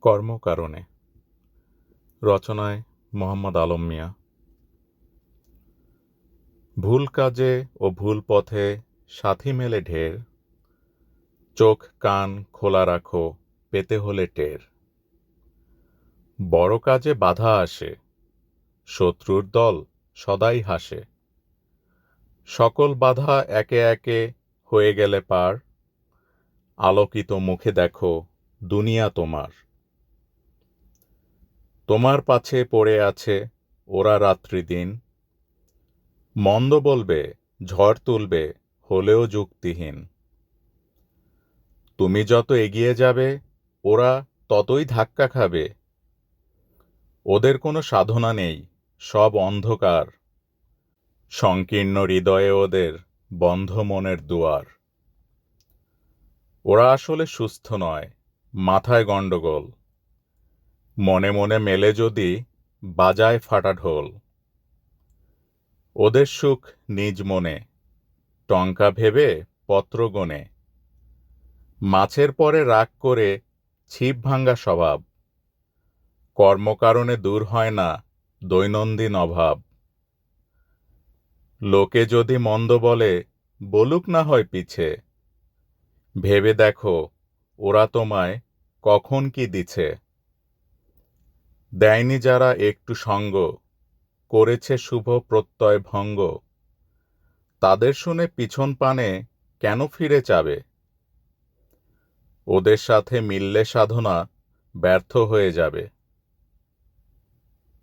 কর্মকারণে। রচনায় মোহাম্মদ আলম মিয়া। ভুল কাজে ও ভুল পথে সাথী মেলে ঢের। চোখ কান খোলা রাখো, পেতে হলে টের। বড় কাজে বাধা আসে, শত্রুর দল সদাই হাসে। সকল বাধা একে একে হয়ে গেলে পার। আলোকিত মুখে দেখো, দুনিয়া তোমার। তোমার পাছে পড়ে আছে, ওরা রাত্রি দিন। মন্দ বলবে, ঝড় তুলবে, হলেও যুক্তিহীন। তুমি যত এগিয়ে যাবে, ওরা ততই ধাক্কা খাবে। ওদের কোনো সাধনা নেই, সব অন্ধকার। সংকীর্ণ হৃদয়ে ওদের বন্ধ মনের দুয়ার। ওরা আসলে সুস্থ নয়, মাথায় গণ্ডগোল। মনে মনে মেলে যদি বাজায় ফাটা ঢোল। ওদের সুখ নিজ মনে, টঙ্কা ভেবে পত্র গনে। মাছের পরে রাগ করে ছিপ ভাঙ্গা স্বভাব। কর্মকারণে দূর হয় না দৈনন্দিন অভাব। লোকে যদি মন্দ বলে, বলুক না হয় পিছে। ভেবে দেখো, ওরা তোমায় কখন কি দিছে। দেয়নি যারা একটু সঙ্গ, করেছে শুভ প্রত্যয় ভঙ্গ। তাদের শুনে পিছন পানে কেন ফিরে যাবে? ওদের সাথে মিললে সাধনা ব্যর্থ হয়ে যাবে।